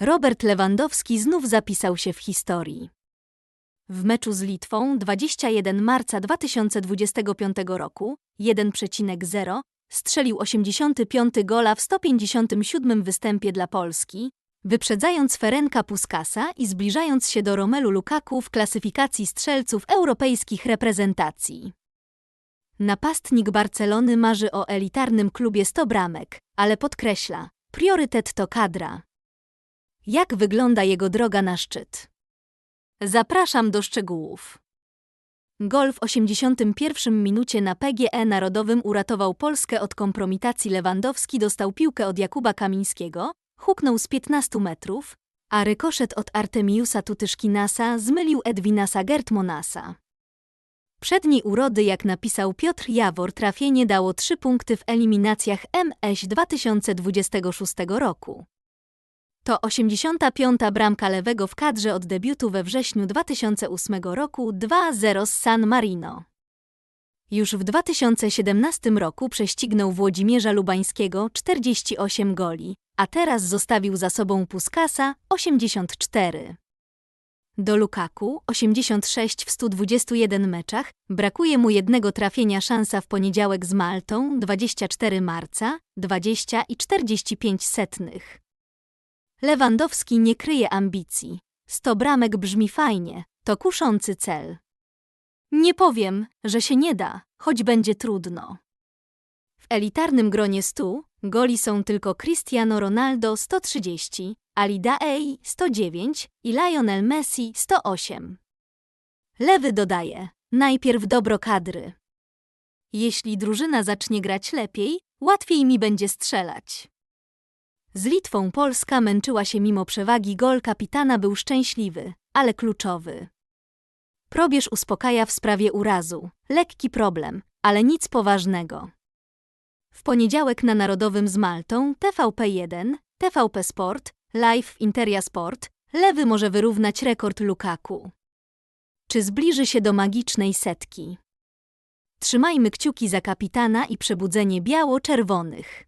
Robert Lewandowski znów zapisał się w historii. W meczu z Litwą 21 marca 2025 roku 1,0 strzelił 85 gola w 157 występie dla Polski, wyprzedzając Ferenka Puskasa i zbliżając się do Romelu Lukaku w klasyfikacji strzelców europejskich reprezentacji. Napastnik Barcelony marzy o elitarnym klubie 100 bramek, ale podkreśla, priorytet to kadra. Jak wygląda jego droga na szczyt? Zapraszam do szczegółów. Gol w 81 minucie na PGE Narodowym uratował Polskę od kompromitacji. Lewandowski dostał piłkę od Jakuba Kamińskiego, huknął z 15 metrów, a rykoszet od Artemiusa Tutyszkinasa zmylił Edwinasa Gertmonasa. Przedniej urody, jak napisał Piotr Jawor, trafienie dało trzy punkty w eliminacjach MS 2026 roku. To 85. bramka lewego w kadrze od debiutu we wrześniu 2008 roku 2-0 z San Marino. Już w 2017 roku prześcignął Włodzimierza Lubańskiego 48 goli, a teraz zostawił za sobą Puskasa 84. Do Lukaku 86 w 121 meczach, brakuje mu jednego trafienia szansa w poniedziałek z Maltą 24 marca, 20 i 45 setnych. Lewandowski nie kryje ambicji. 100 bramek brzmi fajnie, to kuszący cel. Nie powiem, że się nie da, choć będzie trudno. W elitarnym gronie 100 goli są tylko Cristiano Ronaldo 130, Ali Daei 109 i Lionel Messi 108. Lewy dodaje, najpierw dobro kadry. Jeśli drużyna zacznie grać lepiej, łatwiej mi będzie strzelać. Z Litwą Polska męczyła się mimo przewagi, gol kapitana był szczęśliwy, ale kluczowy. Probierz uspokaja w sprawie urazu. Lekki problem, ale nic poważnego. W poniedziałek na Narodowym z Maltą TVP1, TVP Sport, Live Interia Sport, Lewy może wyrównać rekord Lukaku. Czy zbliży się do magicznej setki? Trzymajmy kciuki za kapitana i przebudzenie biało-czerwonych.